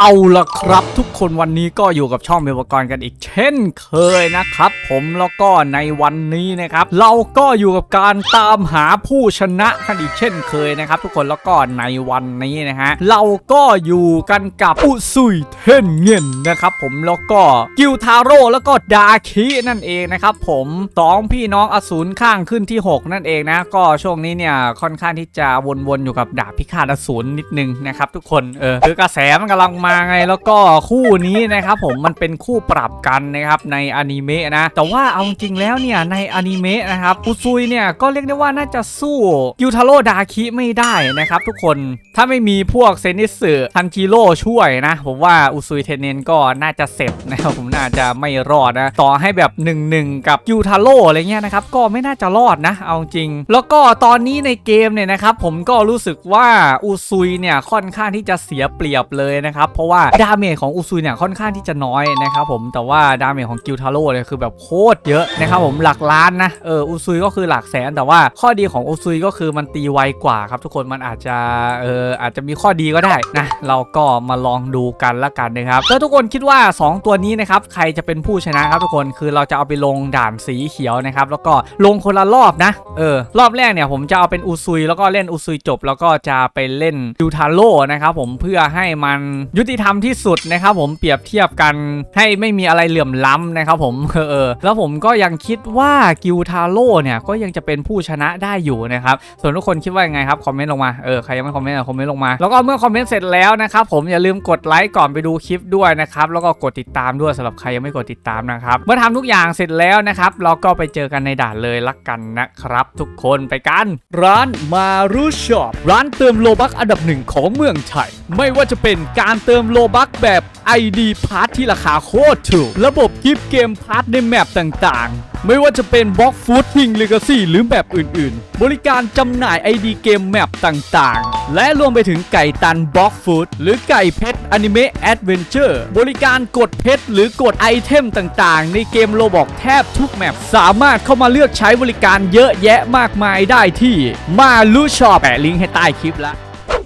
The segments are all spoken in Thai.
เอาละครับทุกคนวันนี้ก็อยู่กับช่องเมลกรกันอีกเช่นเคยนะครับ ผมแล้วก็ในวันนี้นะครับ เราก็อยู่กับการตามหาผู้ชนะกันอีกเช่นเคยนะครับ ทุกคนแล้วก็ในวันนี้นะฮะเราก็อยู่กันกับอุซุยเทนเงินนะครับ ผมแล้วก็กิวทาโร่แล้วก็ดาคินั่นเองนะครับผมสองพี่น้องอสูรข้างขึ้นที่ 6 นั่นเองนะ ก็ช่วงนี้เนี่ยค่อนข้างที่จะวนๆอยู่กับดาบพิฆาตอสูรนิดนึงนะครับ ทุกคนเออคือกระแสมันกำลังมาไงแล้วก็คู่นี้นะครับผมมันเป็นคู่ปรับกันนะครับในอนิเมะนะแต่ว่าเอาจริงแล้วเนี่ยในอนิเมะนะครับอุซุยเนี่ยก็เรียกได้ว่าน่าจะสู้ยูทาโร่ดาคิไม่ได้นะครับทุกคนถ้าไม่มีพวกเซนิสึทันจิโร่ช่วยนะ ผมว่าอุซุยเทนเนนก็น่าจะเสร็จนะครับผมน่าจะไม่รอดนะ ต่อให้แบบ1นหนึ่งกับยูทาโร่อะไรเงี้ยนะครับ ก็ไม่น่าจะรอดนะ เอาจริง แล้วก็ตอนนี้ในเกมเนี่ยนะครับ ผมก็รู้สึกว่าอุซุยเนี่ยค่อนข้างที่จะเสียเปรียบเลยนะครับเพราะว่าดาเมจของอุซุยเนี่ยค่อนข้างที่จะน้อยนะครับผมแต่ว่าดาเมจของกิวทาโร่เนี่ยคือแบบโคตรเยอะนะครับผมหลักล้านนะเอออุซุยก็คือหลักแสน แต่ว่าข้อดีของอุซุยก็คือมันตีไวกว่าครับทุกคนมันอาจจะเอออาจจะมีข้อดีก็ได้นะเราก็มาลองดูกันละกันนะครับแล้วทุกคนคิดว่า 2 ตัวนี้นะครับใครจะเป็นผู้ชนะครับทุกคนคือเราจะเอาไปลงด่านสีเขียวนะครับแล้วก็ลงคนละรอบนะเออรอบแรกเนี่ยผมจะเอาเป็นอุซุยแล้วก็เล่นอุซุยจบ แล้วก็จะไปเล่นยูทาโร่นะครับผมเพื่อให้มันยุติธรรมที่สุดนะครับผมเปรียบเทียบกันให้ไม่มีอะไรเหลื่อมล้ำนะครับผมเออแล้วผมก็ยังคิดว่ากิวทาโร่เนี่ยก็ยังจะเป็นผู้ชนะได้อยู่นะครับส่วนทุกคนคิดว่ายังไงครับคอมเมนต์ลงมาเออใครยังไม่คอมเมนต์อะคอมเมนต์ลงมาแล้วก็เมื่อคอมเมนต์เสร็จแล้วนะครับผมอย่าลืมกดไลค์ก่อนไปดูคลิปด้วยนะครับแล้วก็กดติดตามด้วยสำหรับใครยังไม่กดติดตามนะครับเมื่อทำทุกอย่างเสร็จแล้วนะครับเราก็ไปเจอกันในด่านเลยละกันนะครับ ทุกคนไปกัน ร้านมารูช็อปร้านเติมโลบักอันดับหนึ่งของเมืองไทยไม่ว่าจะเป็นการเติมโลบักแบบ ID พาร์ทที่ราคาโคตรถูก ระบบกิฟเกมพาร์ทในแมปต่างๆ ไม่ว่าจะเป็นบล็อกฟูดทิงเลกาซี่หรือแมปอื่นๆ บริการจำหน่าย ID เกมแมปต่างๆ และรวมไปถึงไก่ตันบล็อกฟูดหรือไก่เพชรอนิเมะแอดเวนเจอร์บริการกดเพชรหรือกดไอเทมต่างๆ ในเกมโลบอกแทบทุกแมปสามารถเข้ามาเลือกใช้บริการเยอะแยะมากมายได้ที่มาลูชอปแปะลิงก์ให้ใต้คลิปละ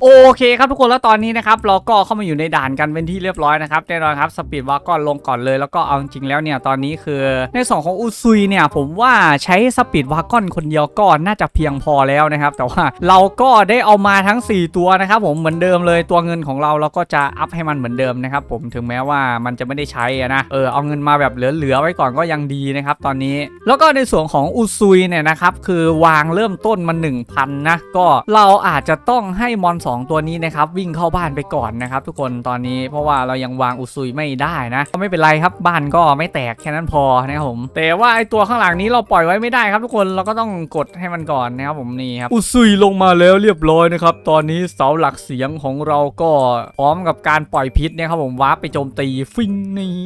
โอเคครับทุกคนแล้วตอนนี้นะครับเราก็เข้ามาอยู่ในด่านกันเป็นที่เรียบร้อยนะครับแน่นอนครับสปีดวาก็ลงก่อนเลยแล้วก็เอาจริงแล้วเนี่ยตอนนี้คือในส่วนของอุซุยเนี่ยผมว่าใช้สปีดวากอนคนเดียวก็น่าจะเพียงพอแล้วนะครับแต่ว่าเราก็ได้เอามาทั้ง 4 ตัวนะครับผมเหมือนเดิมเลยตัวเงินของเราเราก็จะอัพให้มันเหมือนเดิมนะครับผมถึงแม้ว่ามันจะไม่ได้ใช้นะเออเอาเงินมาแบบเหลือๆไว้ก่อนก็ยังดีนะครับตอนนี้ แล้วก็ในส่วนของอุซุยเนี่ยนะครับคือวางเริ่มต้นมา1,000นะก็เราอาจจะต้องให้มอน2 ตัวนี้นะครับวิ่งเข้าบ้านไปก่อนนะครับทุกคนตอนนี้เพราะว่าเรายังวางอุซุยไม่ได้นะก็ไม่เป็นไรครับบ้านก็ไม่แตกแค่นั้นพอนะครับผม แต่ว่าไอตัวข้างหลังนี้เราปล่อยไว้ไม่ได้ครับทุกคนเราก็ต้องกดให้มันก่อนนะครับผมนี่ครับอุซุยลงมาแล้วเรียบร้อยนะครับตอนนี้เสาหลักเสียงของเราก็พร้อมกับการปล่อยพิษนะครับผมวาร์ปไปโจมตีฟิงนี่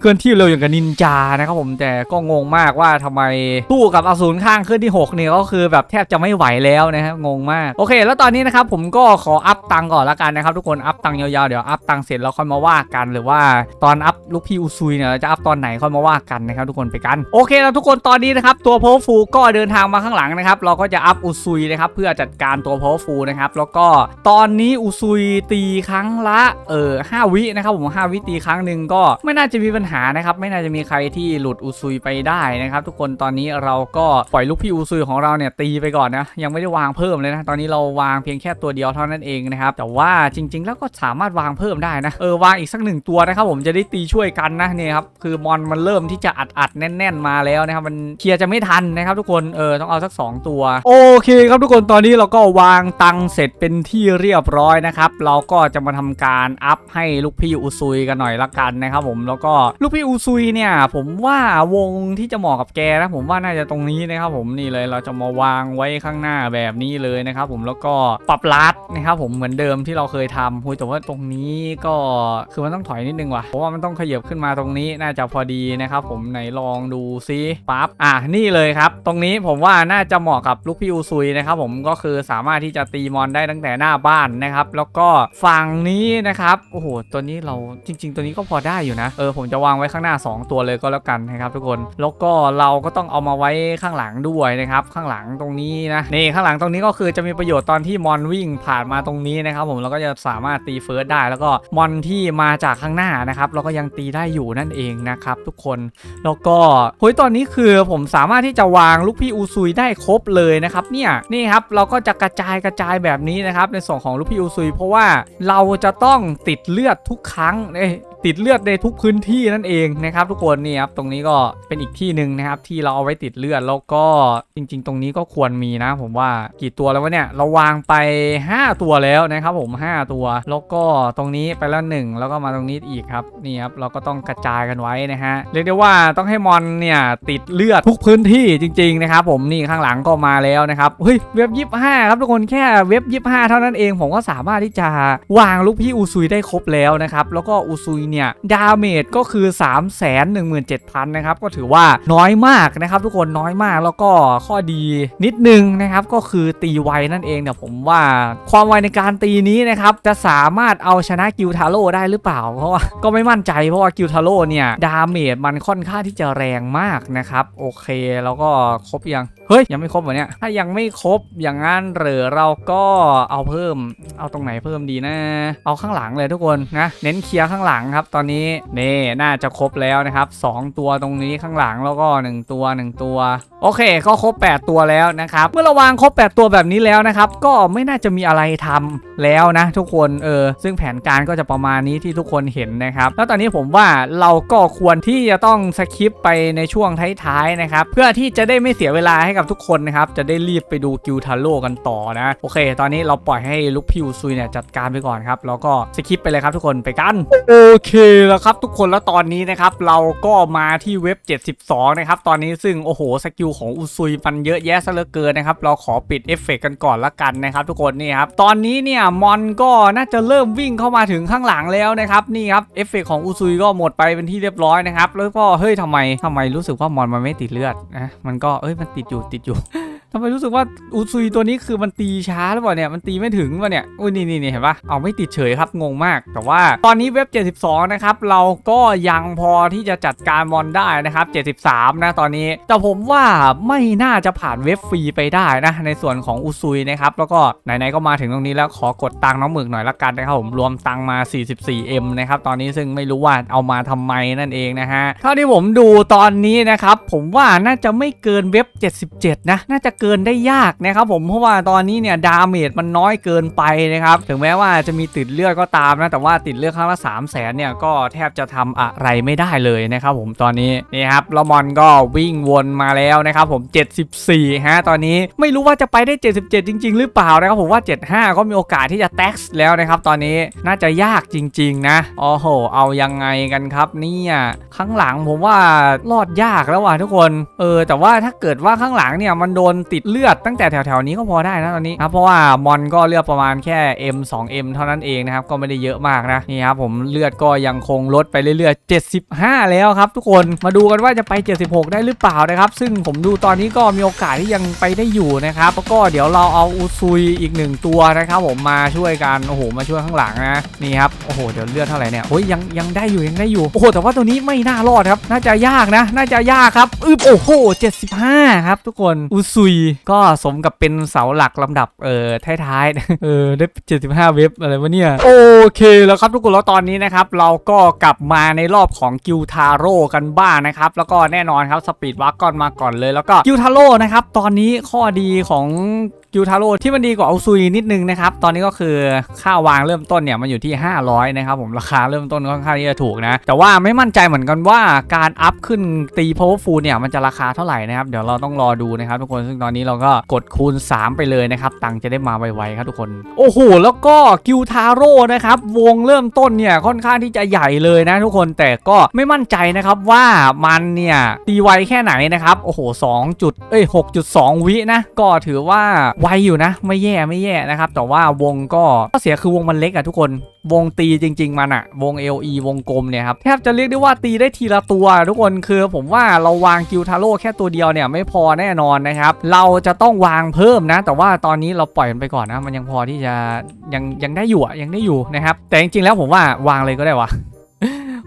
เคลื่อนที่เร็วอย่างกับนินจานะครับผมแต่ก็งงมากว่าทำไมตู้กับอสูรข้างขึ้นที่6เนี่ยก็คือแบบแทบจะไม่ไหวแล้วนะครับงงมากโอเค แล้วตอนนี้นะครับผมก็ขออัพตังก่อนละกันนะครับทุกคนอัพตังยาวๆเดี๋ยวอัพตังเสร็จแล้วค่อยมาว่ากัน หรือว่าตอนอัพลูกพี่อุซุยเนี่ยจะอัพตอนไหนค่อยมาว่ากันนะครับทุกคนไปกันโอเคแล้วทุกคนตอนนี้นะครับตัวโพฟูก็เดินทางมาข้างหลังนะครับเราก็จะอัพอุซุยนะครับเพื่อจัดการตัวโพฟูนะครับแล้วก็ตอนนี้อุซุยตีครั้งละเออห้าวินะครับผมห้าวิตีครั้งหนึ่งก็ไม่น่าจะมีปัญหานะครับไม่น่าจะมีใครที่หลุดอุซุยไปได้นะครับทุกคนตอนนี้เราก็ปล่อยลูกพี่อุซุยของเราเนี่ยตีไปก่อนนะยังไม่ได้วางเพิ่มเลยนะตอนนี้เราวางเพียงแค่ตัวเดียวเท่านั้นเองนะครับแต่ว่าจริง ๆ แล้วก็สามารถวางเพิ่มได้นะเออวางอีกสักหนึ่งตัวนะครับผมจะได้ตีช่วยกันนะเนี่ยครับคือมอนมันเริ่มที่จะอัดอัดๆแน่น ๆ มาแล้วนะครับมันเคลียร์จะไม่ทันนะครับทุกคนเออต้องเอาสัก 2 ตัว โอเคครับทุกคนตอนนี้เราก็วางตังเสร็จเป็นที่เรียบร้อยนะครับเราก็จะมาทำการอัพให้ลูกพี่อุซุยกันหน่อยละกันนะครับผมแล้วก็ลูกพี่อุซุยเนี่ยผมว่าวงที่จะเหมาะกับแกนะผมว่าน่าจะตรงนี้นะครับผมนี่เลยเราจะมาวางไว้ข้างหน้าแบบนี้เลยนะครับผมแล้วก็ปรับลัด นะครับผมเหมือนเดิมที่เราเคยทำหุยแต่ว่าตรงนี้ก็คือมันต้องถอยนิดนึงว่ะเพราะว่ามันต้องขยับขึ้นมาตรงนี้น่าจะพอดีนะครับผมไหนลองดูซิปั๊บอะนี่เลยครับ ตรงนี้ผมว่าน่าจะเหมาะกับลูกพี่อุซุยนะครับผมก็คือสามารถที่จะตีมอนได้ตั้งแต่หน้าบ้านนะครับ แล้วก็ฝั่งนี้นะครับโอ้โหตัวนี้เราจริง ๆ ตัวนี้ก็พอได้อยู่นะเออผมจะวางไว้ข้างหน้า 2 ตัวเลยก็แล้วกันนะครับทุกคนแล้วก็เราก็ต้องเอามาไว้ข้างหลังด้วยนะครับข้างหลังตรงนี้นะนี่ข้างหลังตรงนี้ก็คือจะมีประโยชน์ตอนที่มอนวิ่งผ่านดมาตรงนี้นะครับผมเราก็จะสามารถตีเฟิร์สได้ แล้วก็มอนที่มาจากข้างหน้านะครับเราก็ยังตีได้อยู่นั่นเองนะครับทุกคนแล้วก็เฮ้ยตอนนี้คือผมสามารถที่จะวางลูกพี่อูซุยได้ครบเลยนะครับเนี่ยนี่ครับเราก็จะกระจายกระจายแบบนี้นะครับในส่วนของลูกพี่อูซุยเพราะว่าเราจะต้องติดเลือดทุกครั้งเอ้ย ติดเลือดในทุกพื้นที่นั่นเองนะครับ ทุกคนนี่ครับตรงนี้ก็เป็นอีกที่หนึ่งนะครับ ที่เราเอาไว้ติดเลือดแล้วก็จริง ๆ ตรงนี้ก็ควรมีนะ ผมว่ากี่ตัวแล้ววะเนี่ยเราวางไป 5 ตัวแล้วนะครับ ผม 5 ตัว แล้วก็ตรงนี้ไปแล้วหนึ่งแล้วก็มาตรงนี้อีกครับนี่ครับเราก็ต้องกระจายกันไว้นะฮะเรียกได้ว่าต้องให้มอนเนี่ยติดเลือดทุกพื้นที่จริง ๆ นะครับ ผมนี่ข้างหลังก็มาแล้วนะครับเฮ้ยเว็บยี่ห้าครับทุกคนแค่เว็บยี่ห้าเท่านั้นเองผมก็สามารถที่จะวางลูกพี่อูซุยได้ครบแล้วนะครับแล้วก็อูซุยเนี่ยดาเมจก็คือ 3 1 7 0 0 0นะครับก็ถือว่าน้อยมากนะครับทุกคนน้อยมากแล้วก็ข้อดีนิดนึงนะครับก็คือตีไวนั่นเองเนี่ยผมว่าความไวในการตีนี้นะครับจะสามารถเอาชนะกิวทาโร่ได้หรือเปล่า เพราะว่าก็ไม่มั่นใจเพราะว่ากิวทาโร่เนี่ยดาเมจมันค่อนข้างที่จะแรงมากนะครับโอเคแล้วก็ครบยัง เฮ้ย ยังไม่ครบเหรอเนี่ย ถ้ายังไม่ครบอย่างนั้นหรือเราก็เอาเพิ่ม เอาตรงไหนเพิ่มดีนะ เอาข้างหลังเลยทุกคนนะ เน้นเคลียร์ข้างหลังครับ ตอนนี้นี่น่าจะครบแล้วนะครับ 2 ตัวตรงนี้ข้างหลังแล้วก็ 1 ตัว 1 ตัว โอเค ก็ครบ 8 ตัวแล้วนะครับ เมื่อเราวางครบ 8 ตัวแบบนี้แล้วนะครับ ก็ไม่น่าจะมีอะไรทำแล้วนะ ทุกคน เออ ซึ่งแผนการก็จะประมาณนี้ที่ทุกคนเห็นนะครับ แล้วตอนนี้ผมว่าเราก็ควรที่จะต้องสคิปไปในช่วงท้ายๆนะครับ เพื่อที่จะได้ไม่เสียเวลาให้กับทุกคนนะครับ จะได้รีบไปดูกิลทาโร่กันต่อนะ โอเค ตอนนี้เราปล่อยให้ลูกพิวซุยเนี่ยจัดการไปก่อนครับ แล้วก็สคิปไปเลยครับทุกคนไปกัน โอเคแล้วครับทุกคนแล้วตอนนี้นะครับเราก็มาที่เว็บ 72 นะครับ ตอนนี้ซึ่งโอ้โหสกิลของอุซุยมันเยอะแยะซะเหลือเกินนะครับเราขอปิดเอฟเฟกต์กันก่อนละกันนะครับทุกคนนี่ครับตอนนี้เนี่ยมอนก็น่าจะเริ่มวิ่งเข้ามาถึงข้างหลังแล้วนะครับนี่ครับเอฟเฟกต์ของอุซุยก็หมดไปเป็นที่เรียบร้อยนะครับแล้วก็เฮ้ยทำไมทำไมรู้สึกว่ามอนมันไม่ติดเลือดนะมันก็เอ้ยมันติดอยู่ติดอยู่ ทำไมรู้สึกว่าอุซุยตัวนี้คือมันตีช้าหรือเปล่าเนี่ยมันตีไม่ถึงวะเนี่ยอุ้ยนี่นี่เห็นปะเอาไม่ติดเฉยครับงงมาก แต่ว่าตอนนี้เว็บ 72 นะครับ เราก็ยังพอที่จะจัดการมอนได้นะครับ 73 นะตอนนี้ แต่ผมว่าไม่น่าจะผ่านเว็บฟรีไปได้นะ ในส่วนของอุซุยนะครับแล้วก็ไหนๆก็มาถึงตรงนี้แล้วขอกดตังค์น้องหมึกหน่อยละกันนะครับผมรวมตังค์มา 44M นะครับตอนนี้ซึ่งไม่รู้ว่าเอามาทำไมนั่นเองนะฮะเท่าที่ผมดูตอนนี้นะครับผมว่าน่าจะไม่เกินเว็บ 77 นะ น่าจะเกินได้ยากนะครับผมเพราะว่าตอนนี้เนี่ยดาเมจมันน้อยเกินไปนะครับถึงแม้ว่าจะมีติดเลือดก็ตามนะแต่ว่าติดเลือดครั้งละ3 0 0แสนเนี่ยก็แทบจะทำอะไรไม่ได้เลยนะครับผมตอนนี้นี่ครับล้วมอนก็วิ่งวนมาแล้วนะครับผม 74 ฮะตอนนี้ไม่รู้ว่าจะไปได้ 77 จริง ๆ หรือเปล่านะครับผมว่า 75 ก็มีโอกาสที่จะแท็กซ์แล้วนะครับตอนนี้น่าจะยากจริง ๆ นะโอ้โห เอายังไงกันครับเนี่ยข้างหลังผมว่ารอดยากแล้วว่ะทุกคน เออ แต่ว่าถ้าเกิดว่าข้างหลังเนี่ยมันโดนติดเลือดตั้งแต่แถวๆนี้ก็พอได้นะตอนนี้ครับเพราะว่ามอนก็เลือดประมาณแค่ M 2 M เท่านั้นเองนะครับก็ไม่ได้เยอะมากนะนี่ครับผมเลือดก็ยังคงลดไปเรื่อยๆ 75 แล้วครับ ทุกคนมาดูกันว่าจะไป 76 ได้หรือเปล่านะครับซึ่งผมดูตอนนี้ก็มีโอกาสที่ยังไปได้อยู่นะครับแล้วก็เดี๋ยวเราเอาอุซุยอีกหนึ่งตัวนะครับผมมาช่วยกันโอ้โหมาช่วยข้างหลังนะนี่ครับโอ้โหเดี๋ยวเลือดเท่าไหร่เนี่ยโอ้ยยังยังได้อยู่ยังได้อยู่โอ้โหแต่ว่าตัวนี้ไม่น่ารอดครับน่าจะยากนะ น่าจะยากครับอึบโอ้โห75 ครับทุกคนอุซุยก็สมกับเป็นเสาหลักลำดับเออท้ายๆเออได้ 75 เว็บอะไรวะเนี่ย โอเคแล้วครับทุกคนแล้วตอนนี้นะครับ เราก็กลับมาในรอบของกิวทาโร่กันบ้างนะครับ แล้วก็แน่นอนครับสปีดวักก่อนมาก่อนเลย แล้วก็กิวทาโร่นะครับ ตอนนี้ข้อดีของ กิวทาโร่ที่มันดีกว่าเอาซุยนิดนึงนะครับ ตอนนี้ก็คือค่าวางเริ่มต้นเนี่ยมันอยู่ที่ 500นะครับผมราคาเริ่มต้นค่อนข้างที่จะถูกนะ แต่ว่าไม่มั่นใจเหมือนกันว่าการอัพขึ้นตี powerful เนี่ยมันจะราคาเท่าไหร่นะครับ เดี๋ยวเราต้องรอดูนะครับทุกคนซึ่งตอนนี้เราก็กดคูณ 3 ไปเลยนะครับ ตังค์จะได้มาไวๆครับทุกคน โอ้โห แล้วก็กิวทาโร่นะครับวงเริ่มต้นเนี่ยค่อนข้างที่จะใหญ่เลยนะทุกคนแต่ก็ไม่มั่นใจนะครับว่ามันเนี่ยตีไวแค่ไหนนะครับโอ้โห2จุดเอ้ย6.2 วินะก็ถือว่าไวอยู่นะ ไม่แย่ไม่แย่นะครับ แต่ว่าวงก็ข้อเสียคือวงมันเล็กอะทุกคน วงตีจริง ๆ มันอะวง LE วงกลมเนี่ยครับแทบจะเรียกได้ว่าตีได้ทีละตัว ทุกคนคือผมว่าเราวางกิวทาโร่แค่ตัวเดียวเนี่ยไม่พอแน่นอนนะครับ เราจะต้องวางเพิ่มนะ แต่ว่าตอนนี้เราปล่อยมันไปก่อนนะ มันยังพอที่จะยังยังได้อยู่อะยังได้อยู่นะครับ แต่จริงๆแล้วผมว่าวางเลยก็ได้วะ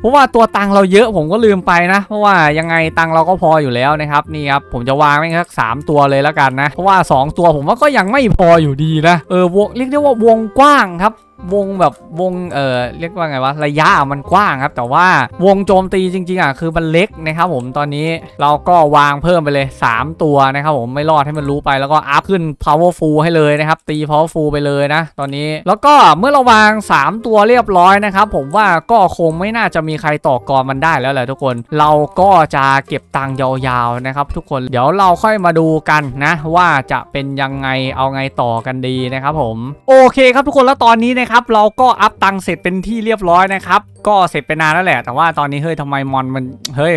เพราะว่าตัวตังเราเยอะผมก็ลืมไปนะ เพราะว่ายังไงตังเราก็พออยู่แล้วนะครับนี่ครับผมจะวางไว้สักสามตัวเลยแล้วกันนะ เพราะว่า 2 ตัวผมว่าก็ยังไม่พออยู่ดีนะเออวงเรียกได้ว่าวงกว้างครับ วงแบบวงเออเรียกว่าไงวะระยะมันกว้างครับ แต่ว่าวงโจมตีจริงๆอะคือมันเล็กนะครับผมตอนนี้เราก็วางเพิ่มไปเลย 3 ตัวนะครับผมไม่รอดให้มันรู้ไปแล้วก็อัพขึ้น powerful ให้เลยนะครับ ตี powerful ไปเลยนะ ตอนนี้แล้วก็เมื่อเราวาง 3 ตัวเรียบร้อยนะครับผมว่าก็คงไม่น่าจะมีใครต่อกรมันได้แล้วแหละทุกคน เราก็จะเก็บตังค์ยาวๆนะครับทุกคนเดี๋ยวเราค่อยมาดูกันนะ ว่าจะเป็นยังไงเอาไงต่อกันดีนะครับผมโอเคครับทุกคนแล้วตอนนี้นะครับครับ เราก็อัพตังเสร็จเป็นที่เรียบร้อยนะครับ ก็เสร็จไปนานแล้วแหละ แต่ว่าตอนนี้เฮ้ยทำไมมอนมันเฮ้ย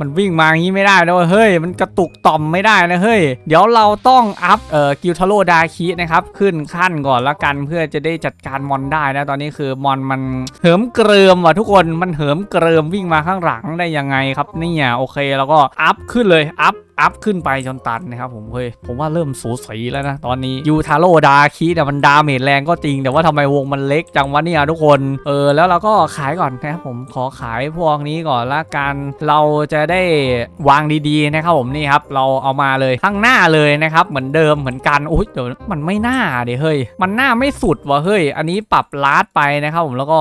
มันวิ่งมาอย่างนี้ไม่ได้นะเว้ยเฮ้ย มันกระตุกต่อมไม่ได้นะเฮ้ย เดี๋ยวเราต้องอัพเอ่อกิลทาโรดาคินะครับ ขึ้นขั้นก่อนละกันเพื่อจะได้จัดการมอนได้นะตอนนี้คือมอนมันเหิมเกริมว่ะทุกคนมันเหิมเกริมวิ่งมาข้างหลังได้ยังไงครับเนี่ยโอเคแล้วก็อัพขึ้นเลยอัพ อัพขึ้นไปจนตันนะครับผมเฮ้ยผมว่าเริ่มสูสีแล้วนะ ตอนนี้ยูทาโร่ดาคีเนี่ยมันดาเมจแรงก็จริง แต่ว่าทำไมวงมันเล็กจังวะเนี่ยทุกคนเออแล้วเราก็ขายก่อนนะครับผมขอขายพวกนี้ก่อนละกันเราจะได้วางดีๆนะครับผมนี่ครับเราเอามาเลยข้างหน้าเลยนะครับเหมือนเดิมเหมือนกันอุ้ยเดี๋ยวมันไม่น่าเดี๋ยวเฮ้ยมันหน้าไม่สุดวะเฮ้ย อันนี้ปรับลาดไปนะครับผมแล้วก็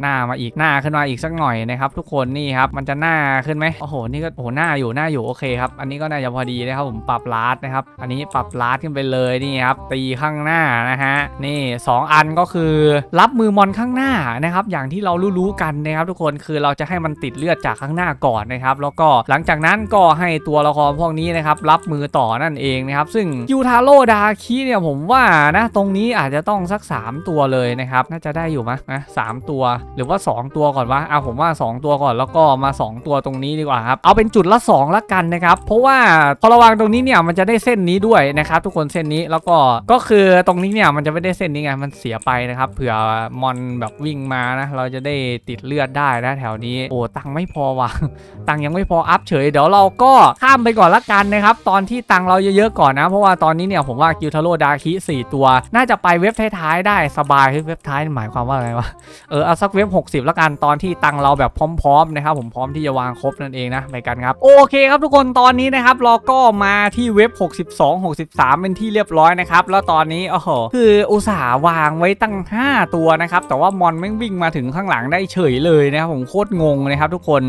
หน้ามาอีกหน้าขึ้นมาอีกสักหน่อยนะครับทุกคนนี่ครับมันจะหน้าขึ้นไหมโอ้โหนี่ก็โอ้โหหน้าอยู่หน้าอยู่โอเคครับอันนี้ก็น่าจะพอดีนะครับผมปรับลาดนะครับ อันนี้ปรับลาดขึ้นไปเลยนี่ครับตีข้างหน้านะฮะนี่สองอันก็คือรับมือมอนข้างหน้านะครับ อย่างที่เรารู้ๆกันนะครับ ทุกคนคือเราจะให้มันติดเลือดจากข้างหน้าก่อนนะครับ แล้วก็หลังจากนั้นก็ให้ตัวละครพวกนี้นะครับรับมือต่อนั่นเองนะครับซึ่งยูทาโร่ดาคิเนี่ยผมว่านะตรงนี้อาจจะต้องสัก 3 ตัวเลยนะครับน่าจะได้อยู่มั้ยนะสามตัว หรือว่า 2 ตัวก่อนวะเอาผมว่า 2 ตัวก่อนแล้วก็มา 2 ตัวตรงนี้ดีกว่าครับเอาเป็นจุดละ 2 ละกันนะครับเพราะว่าพอระวังตรงนี้เนี่ยมันจะได้เส้นนี้ด้วยนะครับทุกคนเส้นนี้แล้วก็ก็คือตรงนี้เนี่ยมันจะไม่ได้เส้นนี้ไงมันเสียไปนะครับเผื่อมอนแบบวิ่งมานะเราจะได้ติดเลือดได้นะแถวนี้โอ้ตังไม่พอว่ะตังยังไม่พออัพเฉยเดี๋ยวเราก็ข้ามไปก่อนละกันนะครับ ตอนที่ตังเราเยอะๆก่อนนะ เพราะว่าตอนนี้เนี่ยผมว่ากิลทาโรดาคิ4ตัว น่าจะไปเว็บท้ายๆได้สบายเฮ้ยเว็บท้ายหมายความว่าอะไรวะเออเอาสักเว็บ 60 ละกันตอนที่ตังเราแบบพร้อมๆนะครับผมพร้อมที่จะวางครบนั่นเองนะไปกันครับโอเคครับทุกคนตอนนี้นะครับเราก็มาที่เว็บ 62 63 เป็นที่เรียบร้อยนะครับ แล้วตอนนี้โอ้โหคืออุตส่าห์วางไว้ตั้ง 5 ตัวนะครับ แต่ว่ามอนแม่วิ่งมาถึงข้างหลังได้เฉยเลยนะครับผมโคตรงงนะครับทุกคน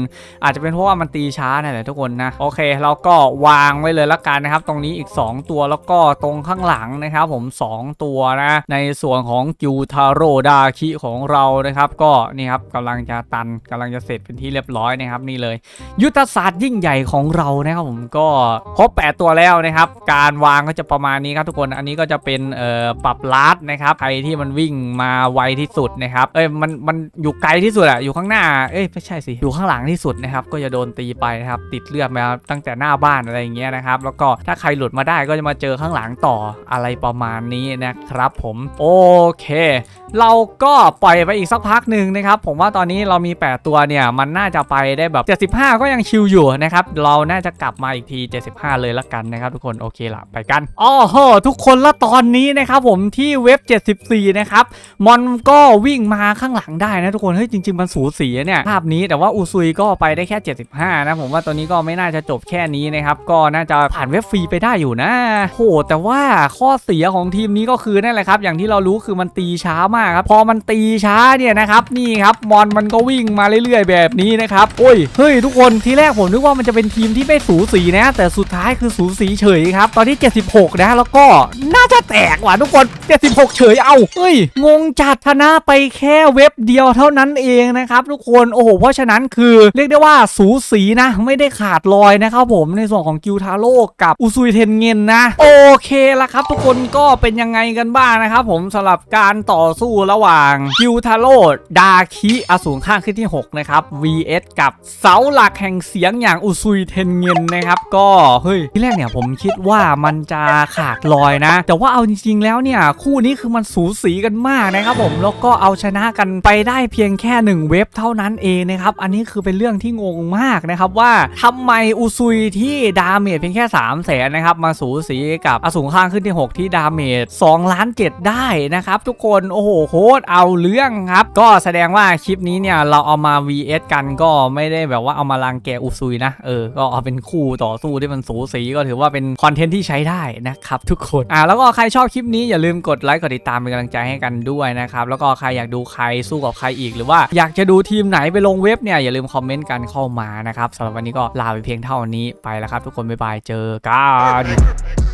อาจจะเป็นเพราะว่ามันตีช้านั่แหละทุกคนนะโอเคเราก็วางไว้เลยละกันนะครับ ตรงนี้อีก 2 ตัวแล้วก็ตรงข้างหลังนะครับ ผม 2 ตัวนะในส่วนของกิวทาโรดาคิของเรานะครับก็นี่ครับกำลังจะตันกำลังจะเสร็จเป็นที่เรียบร้อยนะครับนี่เลย ยุทธศาสตร์ยิ่งใหญ่ของเรานะครับผมก็ครบ 8 ตัวแล้วนะครับ การวางก็จะประมาณนี้ครับทุกคนอันนี้ก็จะเป็นเอ่อปรับลาดนะครับใครที่มันวิ่งมาไวที่สุดนะครับเอ้ยมันมันอยู่ไกลที่สุดอะอยู่ข้างหน้าเอ้ยไม่ใช่สิอยู่ข้างหลังที่สุดนะครับก็จะโดนตีไปนะครับติดเลือดมาตั้งแต่หน้าบ้านอะไรอย่างเงี้ยนะครับแล้วก็ถ้าใครหลุดมาได้ก็จะมาเจอข้างหลังต่ออะไรประมาณนี้นะครับผมโอเค เราก็ปล่อยไปอีกสักพักหนึ่งนะครับผมว่าตอนนี้เรามี 8 ตัวเนี่ยมันน่าจะไปได้แบบ 75 ก็ยังชิลอยู่นะครับเราน่าจะกลับมาอีกที 75 เลยละกันนะครับทุกคนโอเคละไปกันอ๋อโหทุกคนละตอนนี้นะครับผมที่เว็บ 74 นะครับมอนก็วิ่งมาข้างหลังได้นะทุกคนเฮ้ยจริง ๆ มันสูสีเนี่ยภาพนี้แต่ว่าอูซุยก็ไปได้แค่ 75 นะผมว่าตัวนี้ก็ไม่น่าจะจบแค่นี้นะครับก็น่าจะผ่านเว็บฟรีไปได้อยู่นะโหแต่ว่าข้อเสียของทีมนี้ก็คือนั่นแหละครับ อย่างที่เรารู้คือมันตีช้ามากครับพอมันตีช้าเนี่ยนะครับนี่ครับมอนมันก็วิ่งมาเรื่อยๆ แบบนี้นะครับโอ้ยเฮ้ยทุกคนทีแรกผมนึกว่ามันจะเป็นทีมที่ไม่สูสีนะ แต่สุดท้ายคือสูสีเฉยครับ ตอนที่ 76 นะ แล้วก็น่าจะแตกว่ะทุกคน 76 เฉยเอาเฮ้ย งงจัดชนะไปแค่เว็บเดียวเท่านั้นเองนะครับทุกคนโอ้โหเพราะฉะนั้นคือเรียกได้ว่าสูสีนะ ไม่ได้ขาดลอยนะครับผมในส่วนของกิวทาโร่กับอุซุยเทนเงินนะ โอเคละครับ ทุกคนก็เป็นยังไงกันบ้างนะครับผมสำหรับการต่อสู้ระหว่างกิวทาโร่ดาคิอสูรข้างขึ้นที่ 6 นะครับ vs กับเสาหลักแห่งเสียงอย่างอุซุยเทนเงินนะครับก็เฮ้ยที่แรกเนี่ยผมคิดว่ามันจะขาดลอยนะ แต่ว่าเอาจริง ๆ แล้วเนี่ยคู่นี้คือมันสูสีกันมากนะครับผมแล้วก็เอาชนะกันไปได้เพียงแค่หนึ่งเว็บเท่านั้นเองนะครับอันนี้คือเป็นเรื่องที่งงมากนะครับว่าทำไมอุซุยที่ดาเมจเพียงแค่3 0 0แสนนะครับมาสูสีกับอสูรข้างขึ้นที่ 6 ที่ดาเมจ2ล้าน7ได้นะครับทุกคนโอ้โหโคตรเอาเรื่องครับก็แสดงว่าคลิปนี้เนี่ยเราเอามา vs กันก็ไม่ได้แบบว่าเอามารังแกอุซุยนะเออก็เอาเป็นคู่คู่ต่อสู้ที่มันสูสีก็ถือว่าเป็นคอนเทนต์ที่ใช้ได้นะครับทุกคนอ่าแล้วก็ใครชอบคลิปนี้อย่าลืมกดไลค์กดติดตามเป็นกำลังใจให้กันด้วยนะครับแล้วก็ใครอยากดูใครสู้กับใครอีก หรือว่าอยากจะดูทีมไหนไปลงเว็บเนี่ยอย่าลืมคอมเมนต์กันเข้ามานะครับสำหรับวันนี้ก็ลาไปเพียงเท่านี้ไปแล้วครับ ทุกคนบ๊ายบายเจอกัน